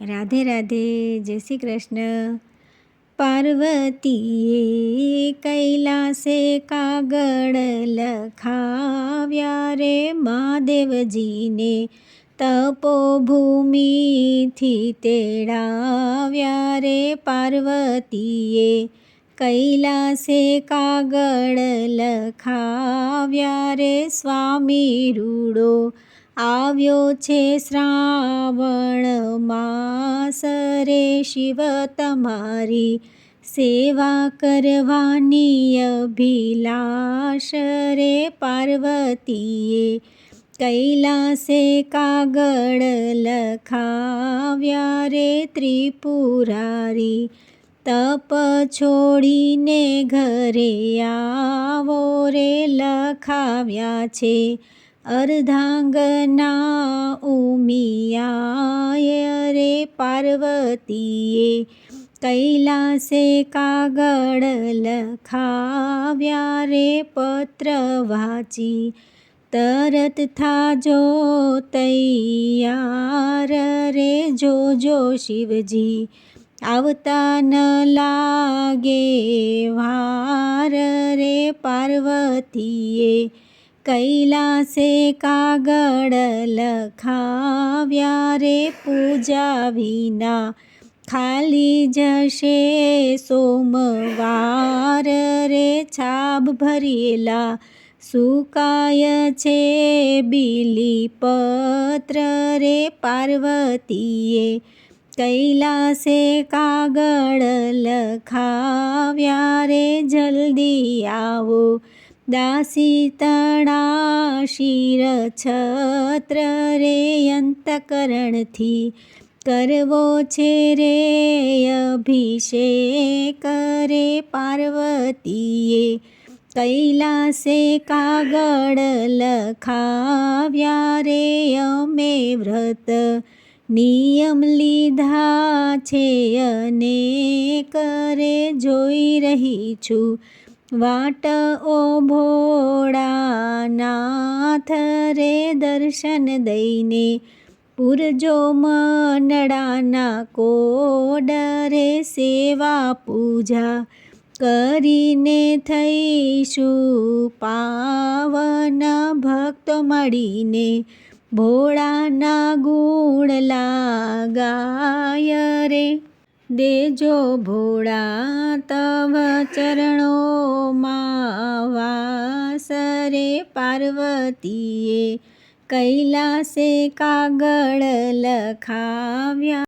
રાધે રાધે, જય શ્રી કૃષ્ણ. પાર્વતીએ કૈલાસે કાગળ લખાવ્યા રે મહાદેવજીને. તપોભૂમિથી તેડાવ્યા રે પાર્વતીએ કૈલાસે કાગળ લખાવ્યા રે સ્વામી રૂડો આવ્યો છે શ્રાવણ માસ રે શિવ તમારી સેવા કરવાની અભિલાષ રે પાર્વતીએ કૈલાસે કાગળ લખાવ્યા રે ત્રિપુરારી તપ છોડીને ઘરે આવો રે લખાવ્યા છે અર્ધાંગના ઉમિયાય રે પાર્વતીએ કૈલાસે કાગળ લખાવ્યા રે પત્ર વાંચી તરત થાજો તૈયાર રે જોજો શિવજી આવતા ન લાગે વાર રે પાર્વતીએ કૈલાસે કાગળ લખાવ્યા રે પૂજા વિના. ખાલી જશે સોમવાર રે છાબ ભરેલા. સુકાય છે બીલી પત્ર રે પાર્વતીએ. કૈલાસે કાગળ લખાવ્યા રે જલ્દી આવો. દાસી તણા શિર છત્ર રે કરવો છે રે અભિષેક રે પાર્વતીએ કૈલાસે કાગળ લખાવ્યા રે અમે વ્રત નિયમ લીધા છે અને કરે જોઈ રહી છું વાટ ઓ ભોળાનાથ રે દર્શન દઈને પૂરજો મનડાના કોડ રે સેવા પૂજા કરીને થઈશું પાવન ભક્તો મળીને ભોળાના ગુણ લાગાય રે. દેજો ભોળા તવ ચરણોમાં વાસ રે પાર્વતીએ કૈલાસે કાગળ લખાવ્યા.